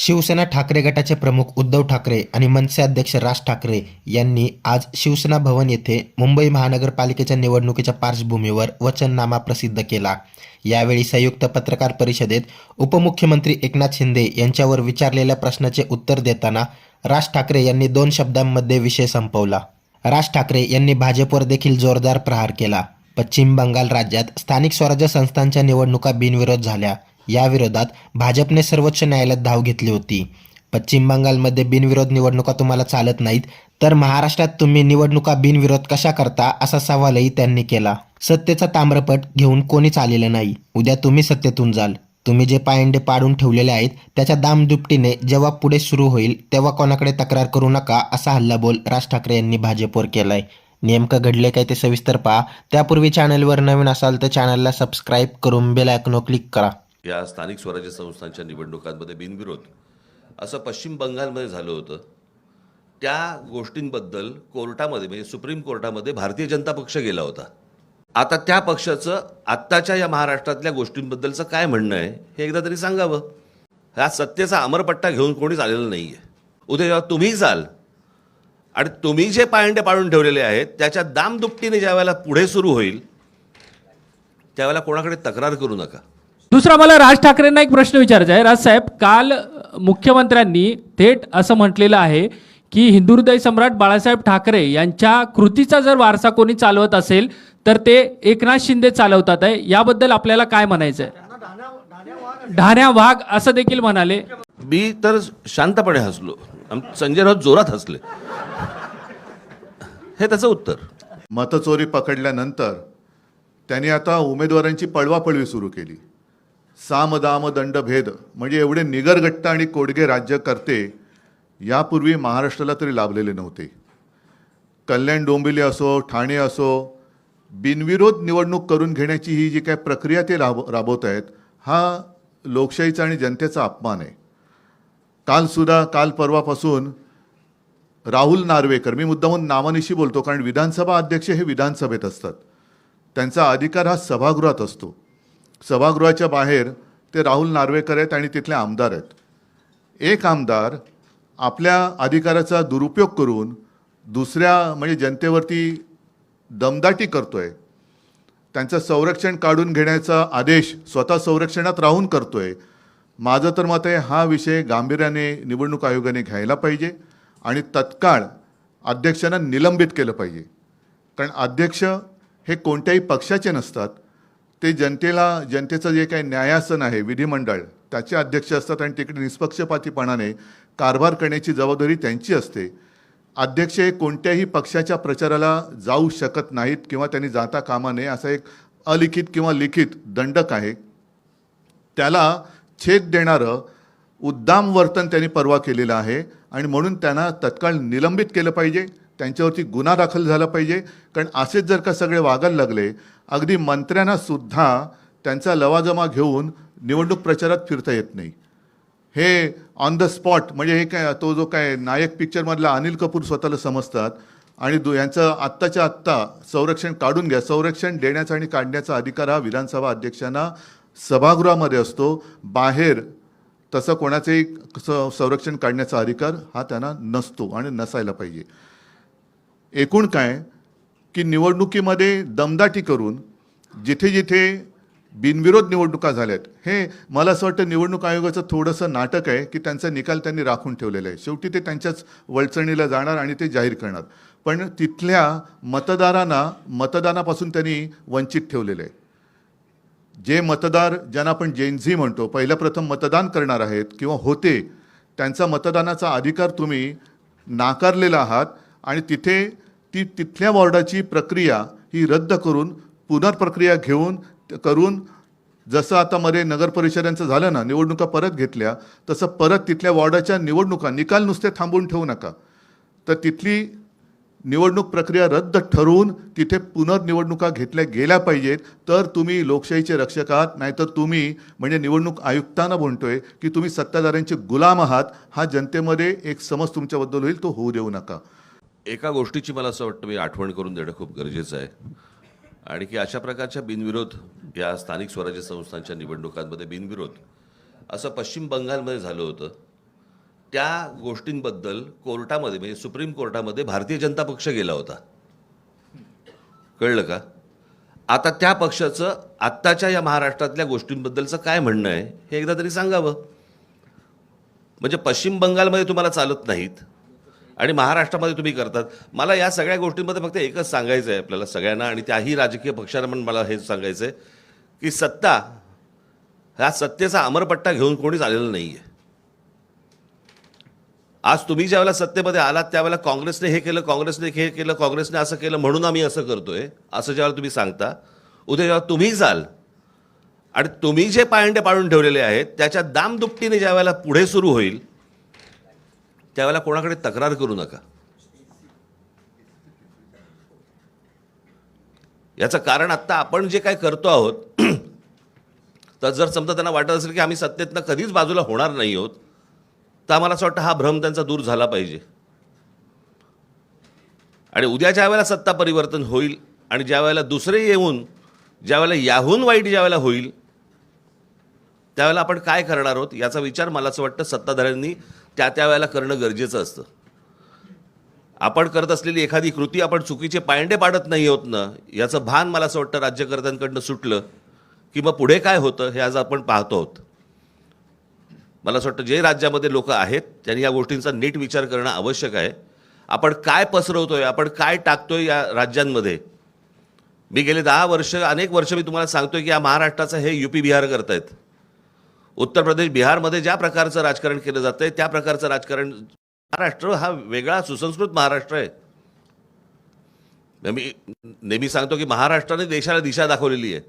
शिवसेना ठाकरे गटाचे प्रमुख उद्धव ठाकरे आणि मनसे अध्यक्ष राज ठाकरे यांनी आज शिवसेना भवन येथे मुंबई महानगरपालिकेच्या निवडणुकीच्या पार्श्वभूमीवर वचननामा प्रसिद्ध केला. यावेळी संयुक्त पत्रकार परिषदेत उपमुख्यमंत्री एकनाथ शिंदे यांच्यावर विचारलेल्या प्रश्नाचे उत्तर देताना राज ठाकरे यांनी दोन शब्दांमध्ये विषय संपवला. राज ठाकरे यांनी भाजपवर देखील जोरदार प्रहार केला. पश्चिम बंगाल राज्यात स्थानिक स्वराज्य संस्थांच्या निवडणुका बिनविरोध झाल्या. याविरोधात भाजपने सर्वोच्च न्यायालयात धाव घेतली होती. पश्चिम बंगालमध्ये बिनविरोध निवडणुका तुम्हाला चालत नाहीत तर महाराष्ट्रात तुम्ही निवडणुका बिनविरोध कशा करता असा सवालही त्यांनी केला. सत्तेचा ताम्रपट घेऊन कोणीच आलेलं नाही. उद्या तुम्ही सत्तेतून जाल. तुम्ही जे पायंडे पाडून ठेवलेले आहेत त्याच्या दामदुपटीने जेव्हा पुढे सुरू होईल तेव्हा कोणाकडे तक्रार करू नका असा हल्लाबोल राज ठाकरे यांनी भाजपवर केलाय. नेमकं घडले काय ते सविस्तर पहा. त्यापूर्वी चॅनलवर नवीन असाल तर चॅनलला सबस्क्राईब करून बेल आयकॉनवर क्लिक करा. या स्थानिक स्वराज्य संस्थांच्या निवडणुकांमध्ये बिनविरोध. असं पश्चिम बंगालमध्ये झालं होतं. त्या गोष्टींबद्दल कोर्टामध्ये म्हणजे सुप्रीम कोर्टामध्ये भारतीय जनता पक्ष गेला होता. आता त्या पक्षाचं आत्ताच्या या महाराष्ट्रातल्या गोष्टींबद्दलचं काय म्हणणं आहे हे एकदा तरी सांगावं. ह्या सत्तेचा अमरपट्टा घेऊन कोणीच आलेलं नाही आहे उद्या जेव्हा तुम्ही जाल आणि तुम्ही जे पायंडे पाळून ठेवलेले आहेत त्याच्या दामदुपटीने ज्या वेळेला पुढे सुरू होईल त्यावेळेला कोणाकडे तक्रार करू नका. दुसरा मला राज ठाकरेंना एक प्रश्न विचारायचा आहे. राजसाहेब काल अ, मुख्यमंत्र्यांनी थेट असं म्हटलेलं आहे की हिंदू हृदय सम्राट बाळासाहेब ठाकरे यांच्या कृतीचा जर वारसा कोणी चालवत असेल तर ते एकनाथ शिंदे चालवतात आहे. याबद्दल आपल्याला काय म्हणायचं आहे? ढाण्या वाघ असं देखील म्हणाले. मी तर शांतपणे हसलो. संजय राऊत जोरात हसले. हे त्याचं उत्तर. मतचोरी पकडल्यानंतर त्यांनी आता उमेदवारांची पळवापळवी सुरू केली. साम दाम दंड भेद म्हणजे एवढे निगरगट्ट आणि कोडगे राज्य करते यापूर्वी महाराष्ट्राला तरी लाभलेले नव्हते. कल्याण डोंबिवली असो ठाणे असो बिनविरोध निवडणूक करून घेण्याची ही जी काय प्रक्रिया ते राब राबवत आहेत हा लोकशाहीचा आणि जनतेचा अपमान आहे. कालसुद्धा काल परवापासून राहुल नार्वेकर मी मुद्दामून नावानिशी बोलतो कारण विधानसभा अध्यक्ष हे विधानसभेत असतात. त्यांचा अधिकार हा सभागृहात असतो. सभागृहाच्या बाहेर ते राहुल नार्वेकर आहेत आणि तिथले आमदार आहेत. एक आमदार आपल्या अधिकाराचा दुरुपयोग करून दुसऱ्या म्हणजे जनतेवरती दमदाटी करतोय. त्यांचं संरक्षण काढून घेण्याचा आदेश स्वतः संरक्षणात राहून करतोय. माझं तर मत आहे हा विषय गांभीर्याने निवडणूक आयोगाने घ्यायला पाहिजे आणि तत्काळ अध्यक्षांना निलंबित केलं पाहिजे. कारण अध्यक्ष हे कोणत्याही पक्षाचे नसतात ते जनतेला जनतेचं जे काही न्यायासन आहे विधिमंडळ त्याचे अध्यक्ष असतात आणि तिकडे निष्पक्षपातीपणाने कारभार करण्याची जबाबदारी त्यांची असते. अध्यक्ष हे कोणत्याही पक्षाच्या प्रचाराला जाऊ शकत नाहीत किंवा त्यांनी जाता कामा नये असा एक अलिखित किंवा लिखित दंडक आहे. त्याला छेद देणारं उद्दाम वर्तन त्यांनी परवा केलेलं आहे आणि म्हणून त्यांना तत्काळ निलंबित केलं पाहिजे. त्यांच्यावरती गुन्हा दाखल झाला पाहिजे. कारण असेच जर का सगळे वागायला लागले अगदी मंत्र्यांना सुद्धा त्यांचा लवाजमा घेऊन निवडणूक प्रचारात फिरता येत नाही. हे ऑन द स्पॉट म्हणजे हे काय तो जो काय नायक पिक्चरमधला अनिल कपूर स्वतःला समजतात आणि दु यांचं आत्ताच्या आत्ता संरक्षण काढून घ्या. संरक्षण देण्याचा आणि काढण्याचा अधिकार हा विधानसभा अध्यक्षांना सभागृहामध्ये असतो. बाहेर तसं कोणाचंही संरक्षण काढण्याचा अधिकार हा त्यांना नसतो आणि नसायला पाहिजे. एकूण काय? की निवडणुकीमध्ये दमदाटी करून जिथे जिथे बिनविरोध निवडणुका झाल्यात हे मला असं वाटतं निवडणूक आयोगाचं थोडंसं नाटक आहे की त्यांचा निकाल त्यांनी राखून ठेवलेला आहे. शेवटी ते त्यांच्याच वळचणीला जाणार आणि ते जाहीर करणार. पण तिथल्या मतदारांना मतदानापासून त्यांनी वंचित ठेवलेलं आहे. जे मतदार ज्यांना आपण जेनझी म्हणतो पहिल्या प्रथम मतदान करणार आहेत किंवा होते त्यांचा मतदानाचा अधिकार तुम्ही नाकारलेला आहात आणि तिथे ती तिथल्या वॉर्डाची प्रक्रिया ही रद्द करून पुनर्प्रक्रिया घेऊन करून जसं आता मध्ये नगर परिषदांचं झालं ना निवडणुका परत घेतल्या तसं परत तिथल्या वॉर्डाच्या निवडणुका निकाल नुसते थांबवून ठेवू नका. तर तिथली निवडणूक प्रक्रिया रद्द ठरवून तिथे पुनर्निवडणुका घेतल्या गेल्या पाहिजेत. तर तुम्ही लोकशाहीचे रक्षक आहात नाहीतर तुम्ही म्हणजे निवडणूक आयुक्तांना म्हणतोय की तुम्ही सत्ताधाऱ्यांचे गुलाम आहात. हा जनतेमध्ये एक समज तुमच्याबद्दल होईल तो होऊ देऊ नका. एका गोष्टीची मला असं वाटतं मी आठवण करून देणं खूप गरजेचं आहे. आणि की अशा प्रकारच्या बिनविरोध या स्थानिक स्वराज्य संस्थांच्या निवडणुकांमध्ये बिनविरोध असं पश्चिम बंगालमध्ये झालं होतं. त्या गोष्टींबद्दल कोर्टामध्ये म्हणजे सुप्रीम कोर्टामध्ये भारतीय जनता पक्ष गेला होता. कळलं का? आता त्या पक्षाचं आत्ताच्या या महाराष्ट्रातल्या गोष्टींबद्दलचं काय म्हणणं आहे हे एकदा तरी सांगावं. म्हणजे पश्चिम बंगालमध्ये तुम्हाला चालत नाहीत. आणि महाराष्ट्रामध्ये तुम्ही करतात. मला या सगळ्या गोष्टींमध्ये फक्त एकच सांगायचं आहे आपल्याला सगळ्यांना आणि त्याही राजकीय पक्षांना पण मला हेच सांगायचं आहे की सत्ता ह्या सत्तेचा अमरपट्टा घेऊन कोणीच आलेलं नाही आहे आज तुम्ही ज्यावेळेला सत्तेमध्ये आलात त्यावेळेला काँग्रेसने हे केलं काँग्रेसने हे केलं काँग्रेसने असं केलं म्हणून आम्ही असं करतोय असं ज्यावेळेला तुम्ही सांगता उद्या जेव्हा तुम्ही जाल आणि तुम्ही जे पायंडे पाळून ठेवलेले आहेत त्याच्या दामदुपटीने ज्यावेळेला पुढे सुरू होईल त्यावेळेला कोणाकडे तक्रार करू नका. याचं कारण आत्ता आपण जे काय करतो आहोत तर जर समजा त्यांना वाटत असेल की आम्ही सत्तेतनं कधीच बाजूला होणार नाही आहोत तर आम्हाला असं वाटतं हा भ्रम त्यांचा दूर झाला पाहिजे. आणि उद्या ज्या वेळेला सत्ता परिवर्तन होईल आणि ज्या वेळेला दुसरे येऊन ज्या वेळेला याहून वाईट ज्या वेळेला होईल त्यावेळेला आपण काय करणार आहोत याचा विचार मला असं वाटतं सत्ताधाऱ्यांनी त्या त्या वेळेला करणं गरजेचं असतं. आपण करत असलेली एखादी कृती आपण चुकीचे पायंडे पाडत नाही आहोत ना याचं भान मला असं वाटतं राज्यकर्त्यांकडनं सुटलं की मग पुढे काय होतं हे आज आपण पाहतो आहोत. मला असं वाटतं जे राज्यामध्ये लोक आहेत त्यांनी या गोष्टींचा नीट विचार करणं आवश्यक आहे. आपण काय पसरवतोय आपण काय टाकतोय या राज्यांमध्ये? मी गेले दहा वर्ष अनेक वर्ष मी तुम्हाला सांगतोय की या महाराष्ट्राचं हे युपी बिहार करतायत. उत्तर प्रदेश बिहारमध्ये ज्या प्रकारचं राजकारण केलं जातं आहे त्या प्रकारचं राजकारण महाराष्ट्र हा वेगळा सुसंस्कृत महाराष्ट्र आहे. मी नेहमी सांगतो की महाराष्ट्राने देशाला दिशा दाखवलेली आहे.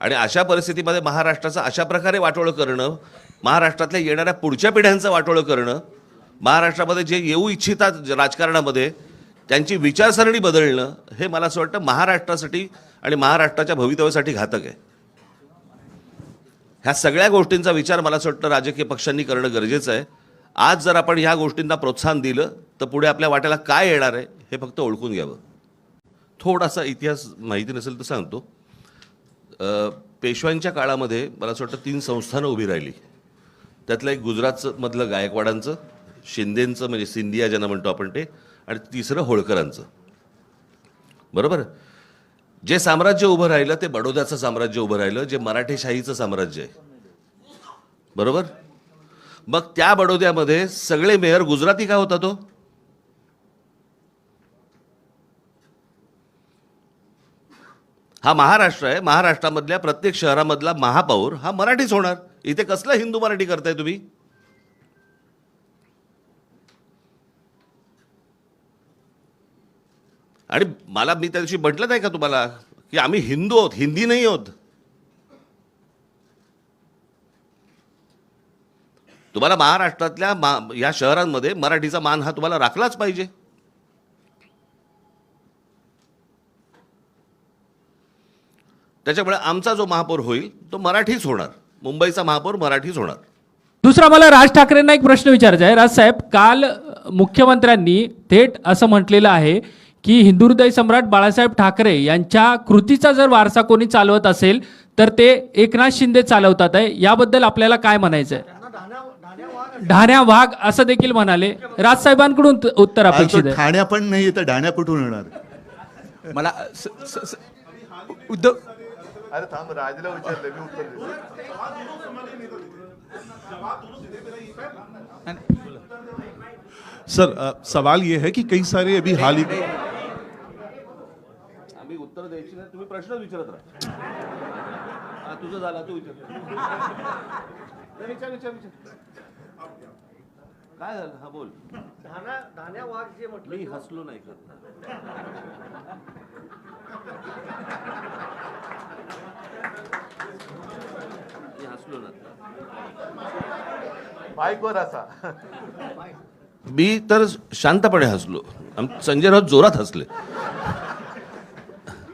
आणि अशा परिस्थितीमध्ये महाराष्ट्राचं अशा प्रकारे वाटोळं करणं महाराष्ट्रातल्या येणाऱ्या पुढच्या पिढ्यांचं वाटोळं करणं महाराष्ट्रामध्ये जे येऊ इच्छितात राजकारणामध्ये त्यांची विचारसरणी बदलणं हे मला असं वाटतं महाराष्ट्रासाठी आणि महाराष्ट्राच्या भवितव्यासाठी घातक आहे. ह्या सगळ्या गोष्टींचा विचार मला असं वाटतं राजकीय पक्षांनी करणं गरजेचं आहे. आज जर आपण ह्या गोष्टींना प्रोत्साहन दिलं तर पुढे आपल्या वाट्याला काय येणार आहे हे फक्त ओळखून घ्यावं. थोडासा इतिहास माहिती नसेल तर सांगतो. पेशव्यांच्या काळामध्ये मला असं वाटतं तीन संस्थानं उभी राहिली. त्यातलं एक गुजरातचं मधलं गायकवाडांचं शिंदेंचं म्हणजे सिंधिया ज्यांना म्हणतो आपण ते आणि तिसरं होळकरांचं. बरोबर? जे साम्राज्य उभं राहिलं ते बडोद्याचं साम्राज्य उभं राहिलं जे मराठेशाहीचं साम्राज्य आहे. बरोबर? मग त्या बडोद्यामध्ये सगळे मेयर गुजराती का होता तो? हा महाराष्ट्र आहे. महाराष्ट्रामधल्या प्रत्येक शहरामधला महापौर हा मराठीच होणार. इथे कसलं हिंदू मराठी करताय तुम्ही? आणि मला मी त्या दिवशी म्हटलं नाही का तुम्हाला की आम्ही हिंदू आहोत हिंदी नाही आहोत? तुम्हाला महाराष्ट्रातल्या मा या शहरांमध्ये मराठीचा मान हा तुम्हाला राखलाच पाहिजे. त्याच्यामुळे आमचा जो महापौर होईल तो मराठीच होणार. मुंबईचा महापौर मराठीच होणार. दुसरा मला राज ठाकरेंना एक प्रश्न विचारायचा आहे. राजसाहेब काल मुख्यमंत्र्यांनी थेट असं म्हटलेलं आहे की हिंदू हृदय सम्राट बाळासाहेब ठाकरे यांच्या कृतीचा जर वारसा कोणी चालवत असेल तर ते एकनाथ शिंदे चालवतात आहे. याबद्दल आपल्याला काय म्हणायचं आहे? ढाण्या वाघ असं देखील म्हणाले. राजसाहेबांकडून उत्तर अपेक्षित आहे. ठाण्या पण नाही तर ढाण्या कुठून येणार? मला स- स- स- उद्धव अरे थांब राजला विचारलं मी उत्तर देतो. सर अ, सवाल ये है कि कई सारे अभी हाल ही आम्ही उत्तर द्यायची नाही तुम्ही प्रश्न विचारत राहा. तुझं झाला तू विचार. विचार विचार विचार. काय झालं? हा बोल. मी हसलो नाही करणार मी हसलो ना बाईकवर असा. मी तर शांतपणे हसलो. संजय राऊत जोरात हसले.